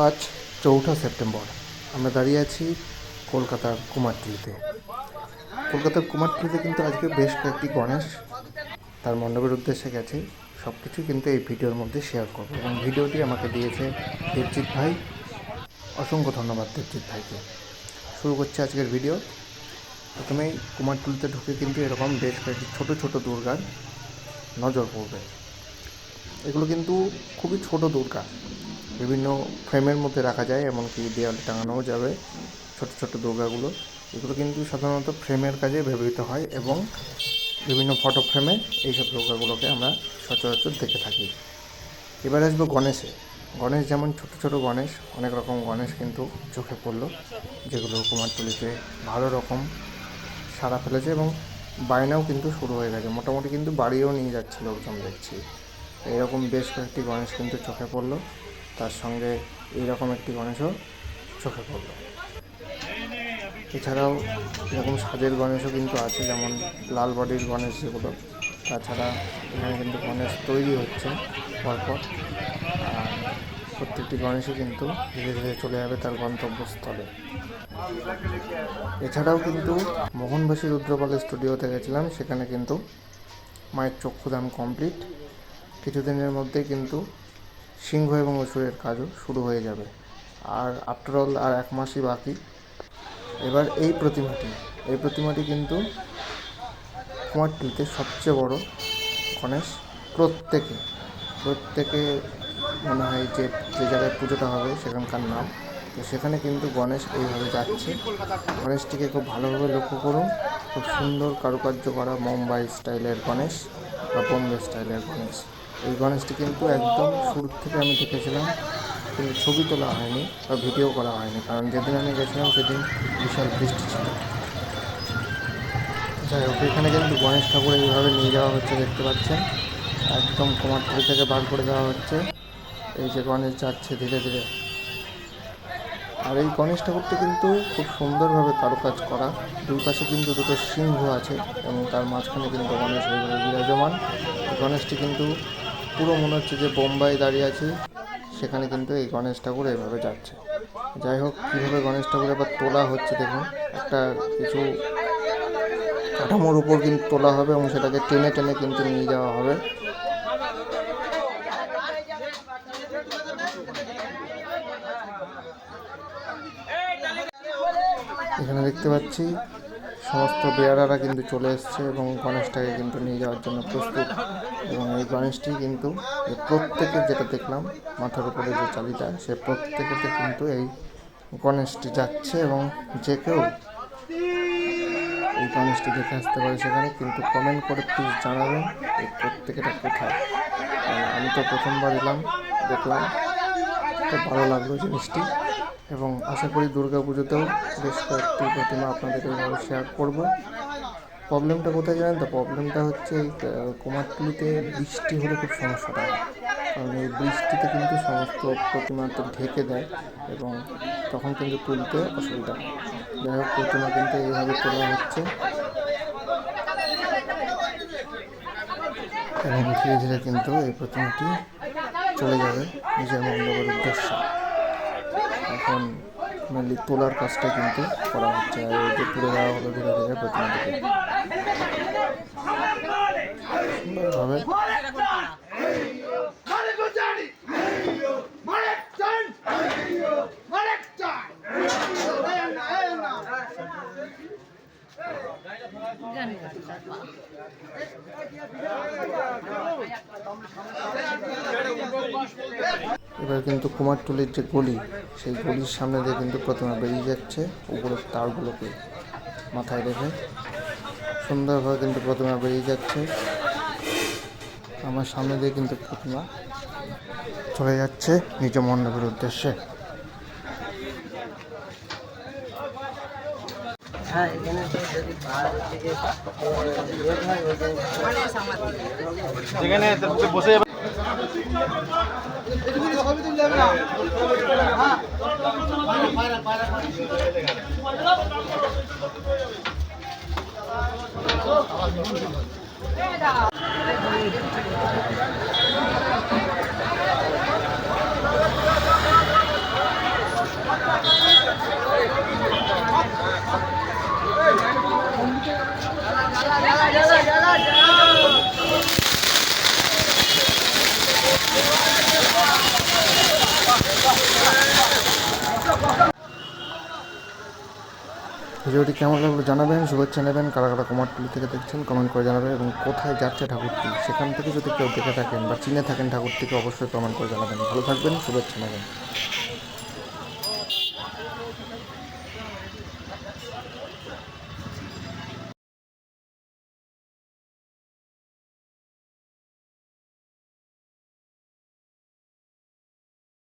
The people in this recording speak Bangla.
আজ চৌঠা সেপ্টেম্বর। আমরা দাঁড়িয়ে আছি কলকাতার কুমারটুলিতে। কলকাতার কুমারটুলিতে কিন্তু আজকে বেশ কয়েকটি গণেশ তার মণ্ডপের উদ্দেশ্যে গেছে। সব কিছু কিন্তু এই ভিডিওর মধ্যে শেয়ার করব এবং ভিডিওটি আমাকে দিয়েছে দেবজিৎ ভাই। অসংখ্য ধন্যবাদ দেবজিৎ ভাইকে। শুরু করছে আজকের ভিডিও। প্রথমেই কুমারটুলিতে ঢুকে কিন্তু এরকম বেশ কয়েকটি ছোটো ছোটো দুর্গার নজর পড়বে। এগুলো কিন্তু খুবই ছোট দুর্গা। বিভিন্ন ফ্রেমের মধ্যে রাখা যায়, এমনকি দেওয়ালে টাঙানোও যাবে, ছোট ছোট দুর্গাগুলো এগুলো কিন্তু সাধারণত ফ্রেমের কাজে ব্যবহৃত হয় এবং বিভিন্ন ফটো ফ্রেমে এইসব দুর্গাগুলোকে আমরা সচরাচর দেখে থাকি। এবার আসব গণেশে। গণেশ যেমন ছোট ছোট গণেশ, অনেক রকম গণেশ কিন্তু চোখে পড়ল, যেগুলো কুমারটুলিতে ভালো রকম সাড়া ফেলেছে এবং বায়নাও কিন্তু শুরু হয়ে গেছে। মোটামুটি কিন্তু বাড়িও নিয়ে যাচ্ছে লোকজন দেখছি। এরকম বেশ কয়েকটি গণেশ কিন্তু চোখে পড়ল। তার সঙ্গে এইরকম একটি গণেশও চোখে পড়ল। এছাড়াও এরকম সাজের গণেশও কিন্তু আছে, যেমন লাল বডির গণেশ যেগুলো। তাছাড়া এখানে কিন্তু গণেশ তৈরি হচ্ছে পরপর। আর প্রত্যেকটি গণেশই কিন্তু ধীরে ধীরে চলে যাবে তার গন্তব্যস্থলে। এছাড়াও কিন্তু মোহনবাসী রুদ্রপালের স্টুডিওতে গেছিলাম, সেখানে কিন্তু মায়ের চক্ষুদান কমপ্লিট। কিছুদিনের মধ্যেই কিন্তু সিংহ এবং অসুরের কাজও শুরু হয়ে যাবে। আর আফটার অল আর এক মাসই বাকি। এবার এই প্রতিমাটি। এই প্রতিমাটি কিন্তু কুমারটুলিতে সবচেয়ে বড় গণেশ প্রত্যেকে। প্রত্যেকে মনে হয় যে যে জায়গায় পুজোটা হবে সেখানকার নাম। তো সেখানে কিন্তু গণেশ এইভাবে যাচ্ছে। গণেশটিকে খুব ভালোভাবে লক্ষ্য করুন। খুব সুন্দর কারুকার্য করা মুম্বাই স্টাইলের গণেশ বা বোম্বে স্টাইলের গণেশ। এই গণেশটি কিন্তু একদম শুরু থেকে আমি দেখেছিলাম। কিন্তু ছবি তোলা হয়নি বা ভিডিও করা হয়নি, কারণ যেদিন আমি গেছিলাম সেদিন বিশাল বৃষ্টি ছিল। যাই হোক, এখানে কিন্তু গণেশ ঠাকুর এইভাবে নিয়ে যাওয়া হচ্ছে, দেখতে পাচ্ছেন। একদম কুমারটুলি থেকে বার করে দেওয়া হচ্ছে। এই যে গণেশ যাচ্ছে ধীরে ধীরে। আর এই গণেশ ঠাকুরটি কিন্তু খুব সুন্দরভাবে কারুকাজ করা। দুই পাশে কিন্তু দুটো সিংহ আছে এবং তার মাঝখানে কিন্তু গণেশ বিরাজমান। গণেশটি কিন্তু পুরো মনে হচ্ছে যে বোম্বাই দাঁড়িয়ে আছে। সেখানে কিন্তু এই গণেশ ঠাকুর এভাবে যাচ্ছে। যাই হোক, কীভাবে গণেশ ঠাকুর এবার তোলা হচ্ছে দেখুন। একটা কিছু কাঠামোর উপর কিন্তু তোলা হবে এবং সেটাকে টেনে টেনে কিন্তু নিয়ে যাওয়া হবে। এখানে দেখতে পাচ্ছি সমস্ত বেয়ারারা কিন্তু চলে এসছে এবং গণেশটাকে কিন্তু নিয়ে যাওয়ার জন্য প্রস্তুত। এবং এই গণেশটি কিন্তু প্রত্যেকে যেটা দেখলাম, মাথার উপরে যে চালিটা সে প্রত্যেকেতে কিন্তু এই গণেশটি যাচ্ছে এবং যে কেউ এই গণেশটি দেখে আসতে পারে সেখানে, কিন্তু কমেন্ট করে প্লিজ জানাবেন এই প্রত্যেকেটা কোথায়। আমি তো প্রথমবার এলাম, দেখলাম খুব ভালো লাগল জিনিসটি এবং আশা করি দুর্গা পুজোতেও বেশ কয়েকটি প্রতিমা আপনাদের এইভাবে শেয়ার করব। প্রবলেমটা কোথায় জানেন তো? প্রবলেমটা হচ্ছে এই কুমারটুলিতে বৃষ্টি হলে খুব সমস্যাটা হয়। কারণ এই বৃষ্টিতে কিন্তু সমস্ত প্রতিমা তো ঢেকে দেয় এবং তখন কিন্তু তুলতে অসুবিধা যাই হোক, প্রতিমা কিন্তু এইভাবে তোলা হচ্ছে। এবং ধীরে ধীরে কিন্তু এই প্রতিমাটি চলে যাবে নিজের মণ্ডপের উদ্দেশ্যে। এখন মেনলি তোলার কাজটা কিন্তু করা হচ্ছে, আর এই তুলে দেওয়া হলো ধীরে ধীরে প্রতিনিধিকে সুন্দরভাবে এবার কিন্তু কুমারটুলির যে গলি, সেই গলির সামনে দিয়ে কিন্তু প্রতিমা বেরিয়ে যাচ্ছে উপরের তারগুলোকে মাথায় রেখে। সুন্দরভাবে কিন্তু প্রতিমা বেরিয়ে যাচ্ছে। আমার সামনে দিয়ে কিন্তু প্রতিমা চলে যাচ্ছে নিজ মণ্ডপের উদ্দেশ্যে। হ্যাঁ এখানে যদি হয় যেখানে বসে ভিডিওটি কেমন লাগল জানাবেন, শুভেচ্ছা নেবেন, কারা কারা কুমারটুলি থেকে দেখছেন কমেন্ট করে জানাবেন এবং কোথায় যাচ্ছে ঠাকুরটি, সেখান থেকে যদি কেউ দেখে থাকেন বা চিনে থাকেন ঠাকুরটিকে অবশ্যই কমেন্ট করে জানাবেন। ভালো থাকবেন, শুভেচ্ছা নেবেন।